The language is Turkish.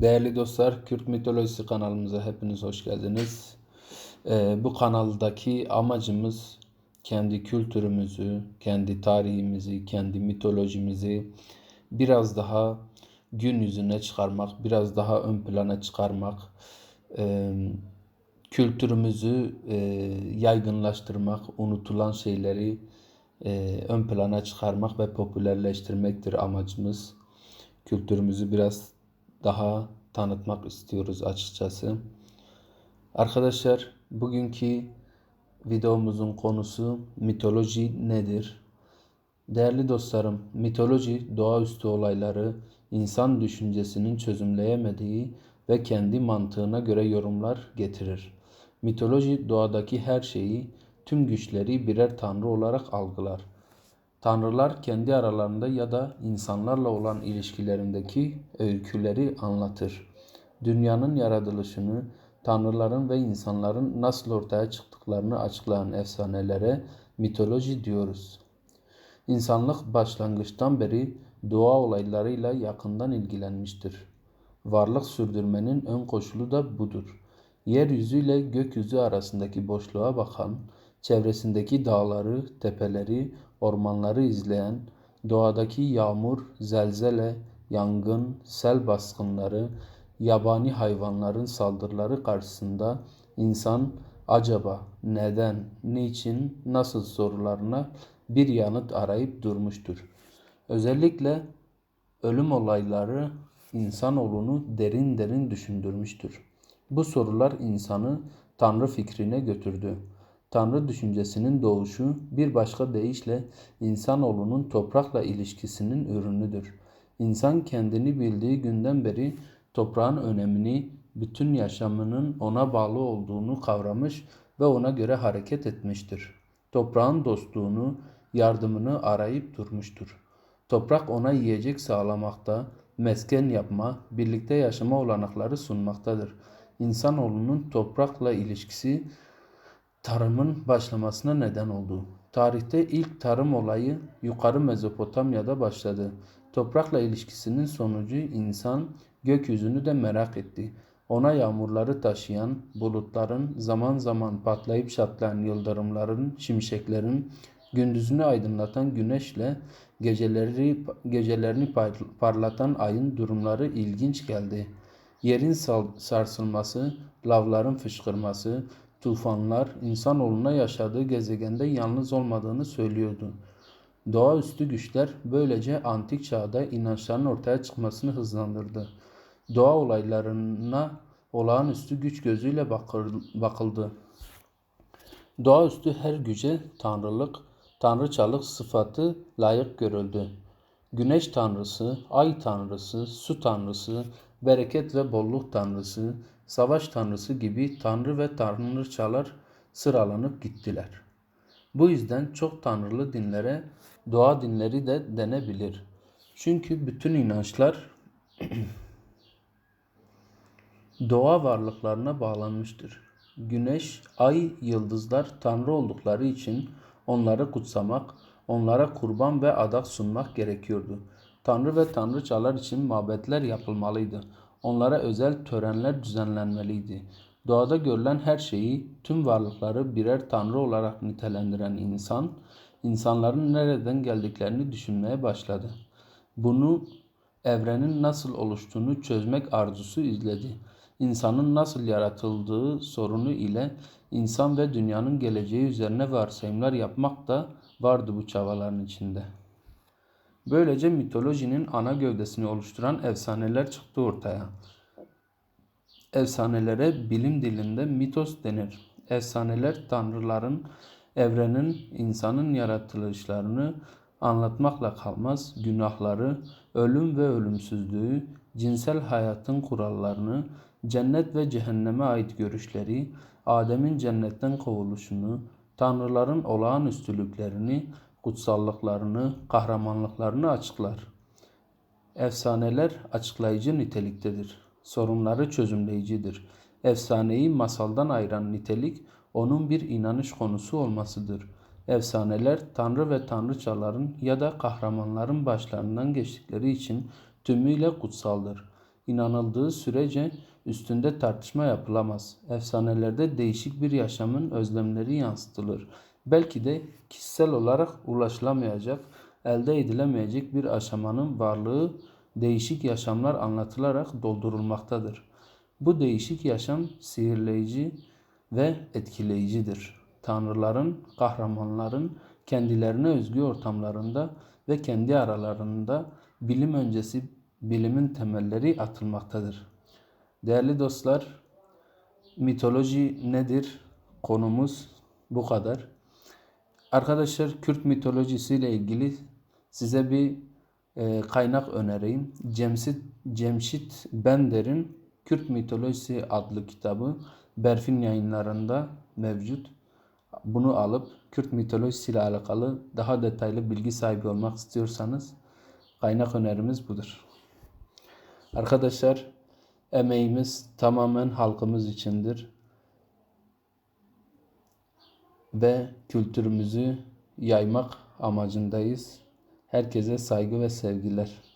Değerli dostlar, Kürt Mitolojisi kanalımıza hepiniz hoş geldiniz. Ee, bu kanaldaki amacımız kendi kültürümüzü, kendi tarihimizi, kendi mitolojimizi biraz daha gün yüzüne çıkarmak, biraz daha ön plana çıkarmak, e, kültürümüzü e, yaygınlaştırmak, unutulan şeyleri e, ön plana çıkarmak ve popülerleştirmektir amacımız. Kültürümüzü biraz daha tanıtmak istiyoruz açıkçası. Arkadaşlar bugünkü videomuzun konusu mitoloji nedir? Değerli dostlarım, mitoloji doğaüstü olayları insan düşüncesinin çözümleyemediği ve kendi mantığına göre yorumlar getirir. Mitoloji doğadaki her şeyi, tüm güçleri birer tanrı olarak algılar. Tanrılar kendi aralarında ya da insanlarla olan ilişkilerindeki öyküleri anlatır. Dünyanın yaratılışını, tanrıların ve insanların nasıl ortaya çıktıklarını açıklayan efsanelere mitoloji diyoruz. İnsanlık başlangıçtan beri doğa olaylarıyla yakından ilgilenmiştir. Varlık sürdürmenin ön koşulu da budur. Yeryüzü ile gökyüzü arasındaki boşluğa bakan, çevresindeki dağları, tepeleri, ormanları izleyen, doğadaki yağmur, zelzele, yangın, sel baskınları, yabani hayvanların saldırıları karşısında insan acaba, neden, niçin, nasıl sorularına bir yanıt arayıp durmuştur. Özellikle ölüm olayları insanoğlunu derin derin düşündürmüştür. Bu sorular insanı Tanrı fikrine götürdü. Tanrı düşüncesinin doğuşu bir başka deyişle insanoğlunun toprakla ilişkisinin ürünüdür. İnsan kendini bildiği günden beri toprağın önemini, bütün yaşamının ona bağlı olduğunu kavramış ve ona göre hareket etmiştir. Toprağın dostluğunu, yardımını arayıp durmuştur. Toprak ona yiyecek sağlamakta, mesken yapma, birlikte yaşama olanakları sunmaktadır. İnsanoğlunun toprakla ilişkisi tarımın başlamasına neden oldu. Tarihte ilk tarım olayı yukarı Mezopotamya'da başladı. Toprakla ilişkisinin sonucu insan gökyüzünü de merak etti. Ona yağmurları taşıyan, bulutların, zaman zaman patlayıp çatlayan yıldırımların, şimşeklerin, gündüzünü aydınlatan güneşle geceleri gecelerini parlatan ayın durumları ilginç geldi. Yerin sarsılması, lavların fışkırması, tufanlar insanoğluna yaşadığı gezegende yalnız olmadığını söylüyordu. Doğaüstü güçler böylece antik çağda inançların ortaya çıkmasını hızlandırdı. Doğa olaylarına olağanüstü güç gözüyle bakıldı. Doğaüstü her güce tanrılık, tanrıçalık sıfatı layık görüldü. Güneş tanrısı, ay tanrısı, su tanrısı, bereket ve bolluk tanrısı, savaş tanrısı gibi tanrı ve tanrıçalar sıralanıp gittiler. Bu yüzden çok tanrılı dinlere doğa dinleri de denebilir. Çünkü bütün inançlar doğa varlıklarına bağlanmıştır. Güneş, ay, yıldızlar tanrı oldukları için onları kutsamak, onlara kurban ve adak sunmak gerekiyordu. Tanrı ve tanrıçalar için mabetler yapılmalıydı. Onlara özel törenler düzenlenmeliydi. Doğada görülen her şeyi, tüm varlıkları birer tanrı olarak nitelendiren insan, insanların nereden geldiklerini düşünmeye başladı. Bunu evrenin nasıl oluştuğunu çözmek arzusu izledi. İnsanın nasıl yaratıldığı sorunu ile insan ve dünyanın geleceği üzerine varsayımlar yapmak da vardı bu çabaların içinde. Böylece mitolojinin ana gövdesini oluşturan efsaneler çıktı ortaya. Efsanelere bilim dilinde mitos denir. Efsaneler tanrıların, evrenin, insanın yaratılışlarını anlatmakla kalmaz, günahları, ölüm ve ölümsüzlüğü, cinsel hayatın kurallarını, cennet ve cehenneme ait görüşleri, Adem'in cennetten kovuluşunu, tanrıların olağanüstülüklerini, kutsallıklarını, kahramanlıklarını açıklar. Efsaneler açıklayıcı niteliktedir. Sorunları çözümleyicidir. Efsaneyi masaldan ayıran nitelik onun bir inanış konusu olmasıdır. Efsaneler tanrı ve tanrıçaların ya da kahramanların başlarından geçtikleri için tümüyle kutsaldır. inanıldığı sürece üstünde tartışma yapılamaz. Efsanelerde değişik bir yaşamın özlemleri yansıtılır. Belki de kişisel olarak ulaşılamayacak, elde edilemeyecek bir aşamanın varlığı değişik yaşamlar anlatılarak doldurulmaktadır. Bu değişik yaşam sihirleyici ve etkileyicidir. Tanrıların, kahramanların kendilerine özgü ortamlarında ve kendi aralarında bilim öncesi bilimin temelleri atılmaktadır. Değerli dostlar, mitoloji nedir? Konumuz bu kadar. Arkadaşlar Kürt mitolojisiyle ilgili size bir e, kaynak önereyim. Cemşit, Cemşit Bender'in Kürt Mitolojisi adlı kitabı Berfin yayınlarında mevcut. Bunu alıp Kürt mitolojisiyle alakalı daha detaylı bilgi sahibi olmak istiyorsanız kaynak önerimiz budur. Arkadaşlar emeğimiz tamamen halkımız içindir ve kültürümüzü yaymak amacındayız. Herkese saygı ve sevgiler.